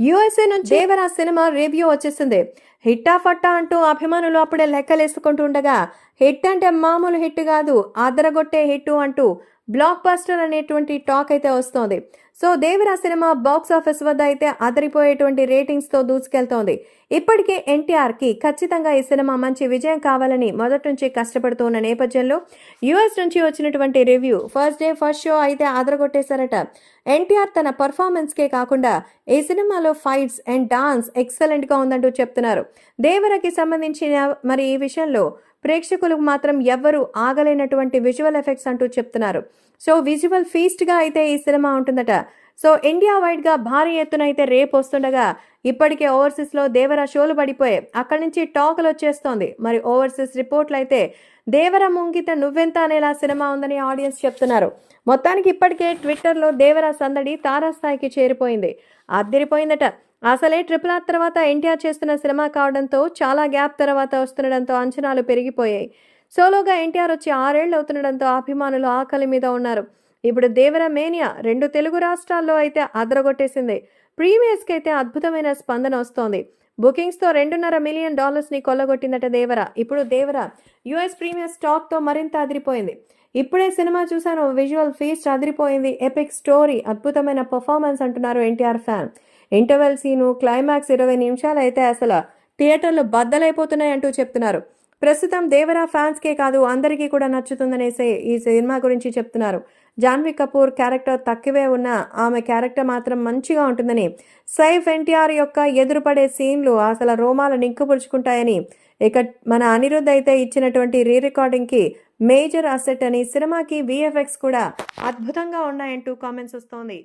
USA నుంచి Devara cinema review వచ్చేసింది. హిట్టా ఫట్టా అంటూ అభిమానులు అప్పుడే లెక్కలేసుకుంటూ ఉండగా హిట్ అంటే మామూలు హిట్ కాదు అదరగొట్టే హిట్ అంటూ బ్లాక్ బస్టర్ అనేటువంటి టాక్ అయితే వస్తోంది. So Devara cinema box office వద్ద అయితే అదిరిపోయేటువంటి రేటింగ్స్తో దూసుకెళ్తోంది. ఇప్పటికే ఎన్టీఆర్కి ఖచ్చితంగా ఈ సినిమా మంచి విజయం కావాలని మొదటి నుంచి కష్టపడుతూ ఉన్న నేపథ్యంలో యుఎస్ నుంచి వచ్చినటువంటి review first day first show అయితే అదరగొట్టేశారట. ఎన్టీఆర్ తన పర్ఫార్మెన్స్ కే కాకుండా ఈ సినిమాలో ఫైట్స్ అండ్ డాన్స్ ఎక్సలెంట్గా ఉందంటూ చెప్తున్నారు. దేవరకి సంబంధించిన మరి ఈ విషయంలో ప్రేక్షకులకు మాత్రం ఎవ్వరూ ఆగలేనటువంటి విజువల్ ఎఫెక్ట్స్ అంటూ చెప్తున్నారు. సో విజువల్ ఫీస్ట్గా అయితే ఈ సినిమా ఉంటుందట. సో ఇండియా వైడ్గా భారీ ఎత్తున అయితే రేపు వస్తుండగా ఇప్పటికే ఓవర్సీస్లో దేవర షోలు పడిపోయాయి. అక్కడి నుంచి టాకులు వచ్చేస్తోంది. మరి ఓవర్సీస్ రిపోర్ట్లు అయితే దేవర ముంగిత నువ్వెంత అనేలా సినిమా ఉందని ఆడియన్స్ చెప్తున్నారు. మొత్తానికి ఇప్పటికే ట్విట్టర్లో దేవర సందడి తారాస్థాయికి చేరిపోయింది. అద్దరిపోయిందట. అసలే ట్రిపుల్ ఆర్ తర్వాత ఎన్టీఆర్ చేస్తున్న సినిమా కావడంతో చాలా గ్యాప్ తర్వాత వస్తుండడంతో అంచనాలు పెరిగిపోయాయి. సోలోగా ఎన్టీఆర్ వచ్చి ఆరేళ్ళు అవుతుండడంతో అభిమానులు ఆకలి మీద ఉన్నారు. ఇప్పుడు దేవర మేనియా రెండు తెలుగు రాష్ట్రాల్లో అయితే అదరగొట్టేసింది. ప్రీమియర్స్కి అయితే అద్భుతమైన స్పందన వస్తోంది. బుకింగ్స్తో రెండున్నర మిలియన్ డాలర్స్ని కొల్లగొట్టిందట దేవర. ఇప్పుడు దేవర యుఎస్ ప్రీమియర్ స్టాక్తో మరింత అదిరిపోయింది. ఇప్పుడే సినిమా చూశాను విజువల్ ఫీస్ట్ అదిరిపోయింది ఎపిక్ స్టోరీ అద్భుతమైన పర్ఫార్మెన్స్ అంటున్నారు NTR fan. Interval scene climax ఇరవై నిమిషాలు అయితే అసలు థియేటర్లు బద్దలైపోతున్నాయి అంటూ చెప్తున్నారు. ప్రస్తుతం దేవరా ఫ్యాన్స్కే కాదు అందరికీ కూడా నచ్చుతుందనేసి ఈ సినిమా గురించి చెప్తున్నారు. జాన్వీ కపూర్ క్యారెక్టర్ తక్కువే ఉన్న ఆమె క్యారెక్టర్ మాత్రం మంచిగా ఉంటుందని సైఫ్ ఎన్టీఆర్ యొక్క ఎదురుపడే సీన్లు అసలు రోమాలు నిక్కుపుడుచుకుంటాయని ఇక మన అనిరుద్ధ్ అయితే ఇచ్చినటువంటి రీ రికార్డింగ్కి మేజర్ అసెట్ అని సినిమాకి విఎఫ్ఎక్స్ కూడా అద్భుతంగా ఉన్నాయంటూ కామెంట్స్ వస్తోంది.